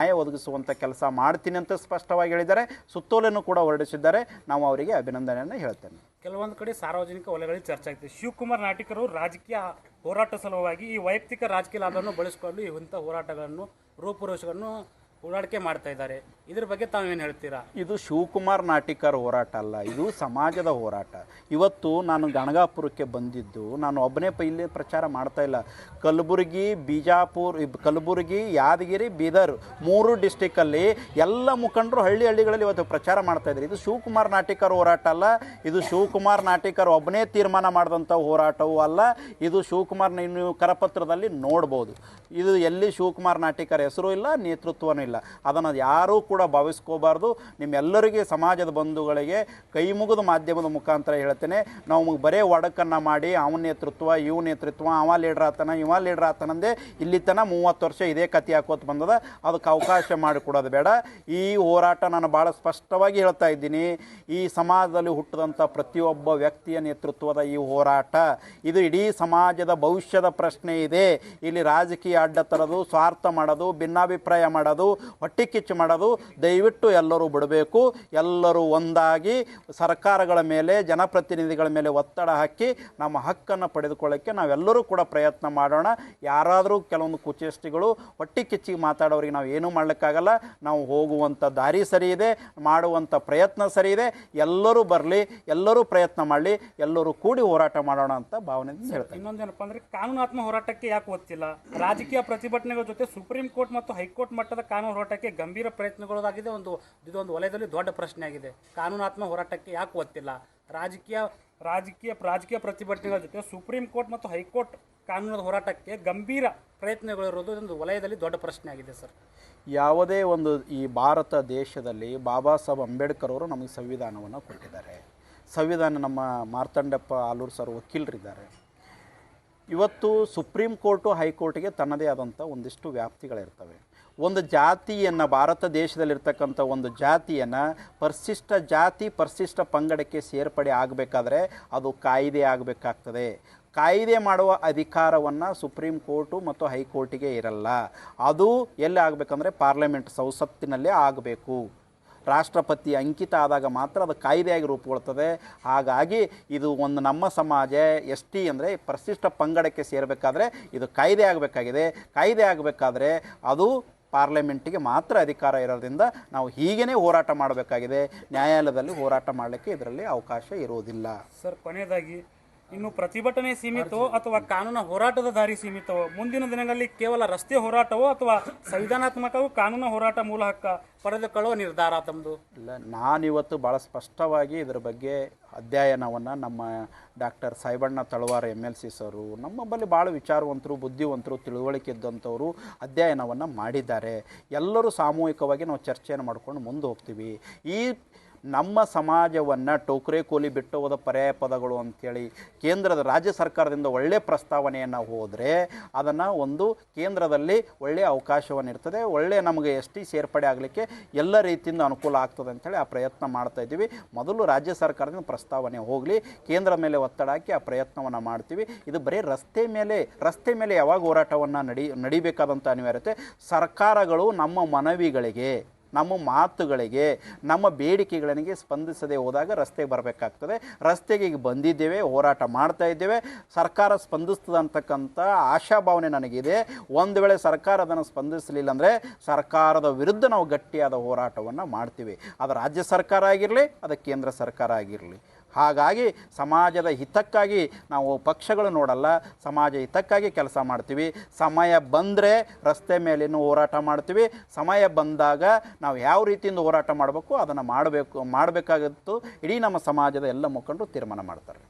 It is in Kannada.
ನ್ಯಾಯ ಒದಗಿಸುವಂಥ ಕೆಲಸ ಮಾಡ್ತೀನಿ ಅಂತ ಸ್ಪಷ್ಟವಾಗಿ ಹೇಳಿದ್ದಾರೆ. ಸುತ್ತೋಲೆಯನ್ನು ಕೂಡ ಹೊರಡಿಸಿದ್ದಾರೆ. ನಾವು ಅವರಿಗೆ ಅಭಿನಂದನೆಯನ್ನು ಹೇಳ್ತೇನೆ. ಕೆಲವೊಂದು ಕಡೆ ಸಾರ್ವಜನಿಕ ವಲಯಗಳಲ್ಲಿ ಚರ್ಚೆ ಆಗ್ತಿದೆ. ಶಿವಕುಮಾರ್ ನಾಟಿಕರು ರಾಜಕೀಯ ಹೋರಾಟ ಸಲುವಾಗಿ ಈ ವೈಯಕ್ತಿಕ ರಾಜಕೀಯ ಲಾಭವನ್ನು ಬಳಸಿಕೊಂಡು ಇಂಥ ಹೋರಾಟಗಳನ್ನು, ರೂಪುರೇಷೆಗಳನ್ನು ಓಡಾಡಿಕೆ ಮಾಡ್ತಾ ಇದ್ದಾರೆ. ಇದ್ರ ಬಗ್ಗೆ ತಾವೇನು ಹೇಳ್ತೀರಾ? ಇದು ಶಿವಕುಮಾರ್ ನಾಟಿಕರ್ ಹೋರಾಟ ಅಲ್ಲ, ಇದು ಸಮಾಜದ ಹೋರಾಟ. ಇವತ್ತು ನಾನು ಗಣಗಾಪುರಕ್ಕೆ ಬಂದಿದ್ದು, ನಾನು ಒಬ್ಬನೇ ಪೈಲಿ ಪ್ರಚಾರ ಮಾಡ್ತಾ ಇಲ್ಲ. ಕಲಬುರಗಿ, ಬಿಜಾಪುರ ಕಲಬುರಗಿ, ಯಾದಗಿರಿ, ಬೀದರ್ ಮೂರು ಡಿಸ್ಟಿಕ್ಕಲ್ಲಿ ಎಲ್ಲ ಮುಖಂಡರು ಹಳ್ಳಿ ಹಳ್ಳಿಗಳಲ್ಲಿ ಇವತ್ತು ಪ್ರಚಾರ ಮಾಡ್ತಾ ಇದ್ದಾರೆ. ಇದು ಶಿವಕುಮಾರ್ ನಾಟಿಕರ್ ಹೋರಾಟ ಅಲ್ಲ, ಇದು ಶಿವಕುಮಾರ್ ನಾಟಿಕರ್ ಒಬ್ಬನೇ ತೀರ್ಮಾನ ಮಾಡಿದಂಥ ಹೋರಾಟವೂ ಅಲ್ಲ, ಇದು ಶಿವಕುಮಾರ್ ನೀವು ಕರಪತ್ರದಲ್ಲಿ ನೋಡ್ಬೋದು. ಇದು ಎಲ್ಲಿ ಶಿವಕುಮಾರ್ ನಾಟಿಕರ್ ಹೆಸರು ಇಲ್ಲ, ನೇತೃತ್ವನೂ ಇಲ್ಲ. ಅದನ್ನು ಯಾರೂ ಕೂಡ ಭಾವಿಸ್ಕೋಬಾರ್ದು. ನಿಮ್ಮೆಲ್ಲರಿಗೆ ಸಮಾಜದ ಬಂಧುಗಳಿಗೆ ಕೈ ಮುಗಿದ ಮಾಧ್ಯಮದ ಮುಖಾಂತರ ಹೇಳ್ತೇನೆ. ನಾವು ಬರೇ ಒಡಕನ್ನು ಮಾಡಿ ಅವನ ನೇತೃತ್ವ ಇವ್ ನೇತೃತ್ವ, ಅವ ಲೀಡ್ರ್ ಆತನ, ಇವ ಲೀಡ್ರ್ ಆತನಂದೇ ಇಲ್ಲಿ ತನ ಮೂವತ್ತು ವರ್ಷ ಇದೇ ಕತೆ ಹಾಕೋತ ಬಂದದ. ಅದಕ್ಕೆ ಅವಕಾಶ ಮಾಡಿಕೊಡೋದು ಬೇಡ. ಈ ಹೋರಾಟ ನಾನು ಭಾಳ ಸ್ಪಷ್ಟವಾಗಿ ಹೇಳ್ತಾ ಇದ್ದೀನಿ. ಈ ಸಮಾಜದಲ್ಲಿ ಹುಟ್ಟಿದಂಥ ಪ್ರತಿಯೊಬ್ಬ ವ್ಯಕ್ತಿಯ ನೇತೃತ್ವದ ಈ ಹೋರಾಟ, ಇದು ಇಡೀ ಸಮಾಜದ ಭವಿಷ್ಯದ ಪ್ರಶ್ನೆ ಇದೆ. ಇಲ್ಲಿ ರಾಜಕೀಯ ಅಡ್ಡ ತರೋದು, ಸ್ವಾರ್ಥ ಮಾಡೋದು, ಭಿನ್ನಾಭಿಪ್ರಾಯ ಮಾಡೋದು ಹೊಟ್ಟೆ ಕಿಚ್ಚು ಮಾಡೋದು ದಯವಿಟ್ಟು ಎಲ್ಲರೂ ಬಿಡಬೇಕು. ಎಲ್ಲರೂ ಒಂದಾಗಿ ಸರ್ಕಾರಗಳ ಮೇಲೆ, ಜನಪ್ರತಿನಿಧಿಗಳ ಮೇಲೆ ಒತ್ತಡ ಹಾಕಿ ನಮ್ಮ ಹಕ್ಕನ್ನು ಪಡೆದುಕೊಳ್ಳೋಕ್ಕೆ ನಾವೆಲ್ಲರೂ ಕೂಡ ಪ್ರಯತ್ನ ಮಾಡೋಣ. ಯಾರಾದರೂ ಕೆಲವೊಂದು ಕುಚೇಷ್ಟಿಗಳು ಹೊಟ್ಟೆ ಕಿಚ್ಚಿಗೆ ಮಾತಾಡೋರಿಗೆ ನಾವು ಏನೂ ಮಾಡಲಿಕ್ಕಾಗಲ್ಲ. ನಾವು ಹೋಗುವಂಥ ದಾರಿ ಸರಿ ಇದೆ, ಮಾಡುವಂಥ ಪ್ರಯತ್ನ ಸರಿ ಇದೆ. ಎಲ್ಲರೂ ಬರಲಿ, ಎಲ್ಲರೂ ಪ್ರಯತ್ನ ಮಾಡಲಿ, ಎಲ್ಲರೂ ಕೂಡಿ ಹೋರಾಟ ಮಾಡೋಣ ಅಂತ ಭಾವನೆಯಿಂದ ಹೇಳ್ತೀನಿ. ಇನ್ನೊಂದೇನಪ್ಪ ಅಂದರೆ, ಕಾನೂನಾತ್ಮ ಹೋರಾಟಕ್ಕೆ ಯಾಕೆ ಗೊತ್ತಿಲ್ಲ ರಾಜಕೀಯ ಪ್ರತಿಭಟನೆಗಳ ಜೊತೆ ಸುಪ್ರೀಂ ಕೋರ್ಟ್ ಮತ್ತು ಹೈಕೋರ್ಟ್ ಮಟ್ಟದ ಕಾನೂನು ಹೋರಾಟಕ್ಕೆ ಗಂಭೀರ ಪ್ರಯತ್ನಗಳಾಗಿದೆ ಒಂದು ಇದೊಂದು ವಲಯದಲ್ಲಿ ದೊಡ್ಡ ಪ್ರಶ್ನೆ ಆಗಿದೆ ಕಾನೂನಾತ್ಮಕ ಹೋರಾಟಕ್ಕೆ ಯಾಕೆ ಒತ್ತಿಲ್ಲ? ರಾಜಕೀಯ ರಾಜಕೀಯ ರಾಜಕೀಯ ಪ್ರತಿಭಟನೆಗಳ ಜೊತೆ ಸುಪ್ರೀಂ ಕೋರ್ಟ್ ಮತ್ತು ಹೈಕೋರ್ಟ್ ಕಾನೂನದ ಹೋರಾಟಕ್ಕೆ ಗಂಭೀರ ಪ್ರಯತ್ನಗಳಿರೋದು ಇದೊಂದು ವಲಯದಲ್ಲಿ ದೊಡ್ಡ ಪ್ರಶ್ನೆ ಆಗಿದೆ ಸರ್. ಯಾವುದೇ ಒಂದು ಈ ಭಾರತ ದೇಶದಲ್ಲಿ ಬಾಬಾ ಸಾಹೇಬ್ ಅಂಬೇಡ್ಕರ್ ಅವರು ನಮಗೆ ಸಂವಿಧಾನವನ್ನು ಕೊಟ್ಟಿದ್ದಾರೆ. ಸಂವಿಧಾನ ನಮ್ಮ ಮಾರ್ತಂಡಪ್ಪ ಆಲೂರು ಸರ್ ವಕೀಲರಿದ್ದಾರೆ. ಇವತ್ತು ಸುಪ್ರೀಂ ಕೋರ್ಟು ಹೈಕೋರ್ಟ್ಗೆ ತನ್ನದೇ ಆದಂಥ ಒಂದಿಷ್ಟು ವ್ಯಾಪ್ತಿಗಳಿರ್ತವೆ. ಒಂದು ಜಾತಿಯನ್ನು, ಭಾರತ ದೇಶದಲ್ಲಿರ್ತಕ್ಕಂಥ ಒಂದು ಜಾತಿಯನ್ನು ಪರಿಶಿಷ್ಟ ಜಾತಿ, ಪರಿಶಿಷ್ಟ ಪಂಗಡಕ್ಕೆ ಸೇರ್ಪಡೆ ಆಗಬೇಕಾದ್ರೆ ಅದು ಕಾಯಿದೆ ಆಗಬೇಕಾಗ್ತದೆ. ಕಾಯಿದೆ ಮಾಡುವ ಅಧಿಕಾರವನ್ನು ಸುಪ್ರೀಂ ಕೋರ್ಟು ಮತ್ತು ಹೈಕೋರ್ಟಿಗೆ ಇರಲ್ಲ. ಅದು ಎಲ್ಲಿ ಆಗಬೇಕಂದ್ರೆ ಪಾರ್ಲಿಮೆಂಟ್ ಸಂಸತ್ತಿನಲ್ಲೇ ಆಗಬೇಕು. ರಾಷ್ಟ್ರಪತಿ ಅಂಕಿತ ಆದಾಗ ಮಾತ್ರ ಅದು ಕಾಯ್ದೆಯಾಗಿ ರೂಪುಗೊಳ್ತದೆ. ಹಾಗಾಗಿ ಇದು ಒಂದು ನಮ್ಮ ಸಮಾಜ, ಎಸ್ ಟಿ ಅಂದರೆ ಪರಿಶಿಷ್ಟ ಪಂಗಡಕ್ಕೆ ಸೇರಬೇಕಾದ್ರೆ ಇದು ಕಾಯ್ದೆ ಆಗಬೇಕಾಗಿದೆ. ಕಾಯ್ದೆ ಆಗಬೇಕಾದ್ರೆ ಅದು ಪಾರ್ಲಿಮೆಂಟಿಗೆ ಮಾತ್ರ ಅಧಿಕಾರ ಇರೋದ್ರಿಂದ ನಾವು ಹೀಗೇ ಹೋರಾಟ ಮಾಡಬೇಕಾಗಿದೆ. ನ್ಯಾಯಾಲಯದಲ್ಲಿ ಹೋರಾಟ ಮಾಡಲಿಕ್ಕೆ ಇದರಲ್ಲಿ ಅವಕಾಶ ಇರುವುದಿಲ್ಲ. ಸರ್, ಕೊನೆಯದಾಗಿ ಇನ್ನು ಪ್ರತಿಭಟನೆ ಸೀಮಿತವೋ ಅಥವಾ ಕಾನೂನು ಹೋರಾಟದ ದಾರಿ ಸೀಮಿತವೋ? ಮುಂದಿನ ದಿನಗಳಲ್ಲಿ ಕೇವಲ ರಸ್ತೆ ಹೋರಾಟವೋ ಅಥವಾ ಸಂವಿಧಾನಾತ್ಮಕವೂ ಕಾನೂನು ಹೋರಾಟ ಮೂಲ ಹಕ್ಕ ಪಡೆದುಕೊಳ್ಳುವ ನಿರ್ಧಾರ ತಮ್ಮದು ಇಲ್ಲ, ನಾನಿವತ್ತು ಭಾಳ ಸ್ಪಷ್ಟವಾಗಿ ಇದರ ಬಗ್ಗೆ ಅಧ್ಯಯನವನ್ನು ನಮ್ಮ doctor Saibanna Talawar M L C sir, ನಮ್ಮ ಬಳಿ ಭಾಳ ವಿಚಾರವಂತರು, ಬುದ್ಧಿವಂತರು, ತಿಳುವಳಿಕೆ ಇದ್ದಂಥವರು ಅಧ್ಯಯನವನ್ನು ಮಾಡಿದ್ದಾರೆ. ಎಲ್ಲರೂ ಸಾಮೂಹಿಕವಾಗಿ ನಾವು ಚರ್ಚೆಯನ್ನು ಮಾಡ್ಕೊಂಡು ಮುಂದೆ ಹೋಗ್ತೀವಿ. ಈ ನಮ್ಮ ಸಮಾಜವನ್ನು ಟೋಕ್ರೆ ಕೋಲಿ ಬಿಟ್ಟು ಹೋದ ಪರ್ಯಾಯ ಪದಗಳು ಅಂಥೇಳಿ ಕೇಂದ್ರದ ರಾಜ್ಯ ಸರ್ಕಾರದಿಂದ ಒಳ್ಳೆಯ ಪ್ರಸ್ತಾವನೆಯನ್ನು ಹೋದರೆ ಅದನ್ನು ಒಂದು ಕೇಂದ್ರದಲ್ಲಿ ಒಳ್ಳೆಯ ಅವಕಾಶವನ್ನು ಇರ್ತದೆ ಒಳ್ಳೆಯ ನಮಗೆ ಎಸ್ ಟಿ ಸೇರ್ಪಡೆ ಆಗಲಿಕ್ಕೆ ಎಲ್ಲ ರೀತಿಯಿಂದ ಅನುಕೂಲ ಆಗ್ತದೆ ಅಂಥೇಳಿ ಆ ಪ್ರಯತ್ನ ಮಾಡ್ತಾ ಇದ್ದೀವಿ. ಮೊದಲು ರಾಜ್ಯ ಸರ್ಕಾರದಿಂದ ಪ್ರಸ್ತಾವನೆ ಹೋಗಲಿ, ಕೇಂದ್ರ ಮೇಲೆ ಒತ್ತಡ ಹಾಕಿ ಆ ಪ್ರಯತ್ನವನ್ನು ಮಾಡ್ತೀವಿ. ಇದು ಬರೀ ರಸ್ತೆ ಮೇಲೆ ರಸ್ತೆ ಮೇಲೆ ಯಾವಾಗ ಹೋರಾಟವನ್ನು ನಡಿ ನಡಿಬೇಕಾದಂಥ ಅನಿವಾರ್ಯತೆ, ಸರ್ಕಾರಗಳು ನಮ್ಮ ಮನವಿಗಳಿಗೆ ನಮ್ಮ ಮಾತುಗಳಿಗೆ, ನಮ್ಮ ಬೇಡಿಕೆಗಳಿಗೆ ಸ್ಪಂದಿಸದೆ ಹೋದಾಗ ರಸ್ತೆಗೆ ಬರಬೇಕಾಗ್ತದೆ. ರಸ್ತೆಗೆ ಈಗ ಬಂದಿದ್ದೇವೆ, ಹೋರಾಟ ಮಾಡ್ತಾ ಇದ್ದೇವೆ. ಸರ್ಕಾರ ಸ್ಪಂದಿಸ್ತದೆ ಅಂತಕ್ಕಂಥ ಆಶಾಭಾವನೆ ನನಗಿದೆ. ಒಂದು ವೇಳೆ ಸರ್ಕಾರ ಅದನ್ನು ಸ್ಪಂದಿಸಲಿಲ್ಲ ಅಂದರೆ ಸರ್ಕಾರದ ವಿರುದ್ಧ ನಾವು ಗಟ್ಟಿಯಾದ ಹೋರಾಟವನ್ನು ಮಾಡ್ತೀವಿ. ಅದು ರಾಜ್ಯ ಸರ್ಕಾರ ಆಗಿರಲಿ, ಅದು ಕೇಂದ್ರ ಸರ್ಕಾರ ಆಗಿರಲಿ. ಹಾಗಾಗಿ ಸಮಾಜದ ಹಿತಕ್ಕಾಗಿ ನಾವು ಪಕ್ಷಗಳು ನೋಡಲ್ಲ, ಸಮಾಜ ಹಿತಕ್ಕಾಗಿ ಕೆಲಸ ಮಾಡ್ತೀವಿ. ಸಮಯ ಬಂದರೆ ರಸ್ತೆ ಮೇಲಿನೂ ಹೋರಾಟ ಮಾಡ್ತೀವಿ. ಸಮಯ ಬಂದಾಗ ನಾವು ಯಾವ ರೀತಿಯಿಂದ ಹೋರಾಟ ಮಾಡಬೇಕು, ಅದನ್ನು ಮಾಡಬೇಕು, ಮಾಡಬೇಕಾಗಿತ್ತು. ಇಡೀ ನಮ್ಮ ಸಮಾಜದ ಎಲ್ಲ ಮುಖಂಡರು ತೀರ್ಮಾನ ಮಾಡ್ತಾರೆ.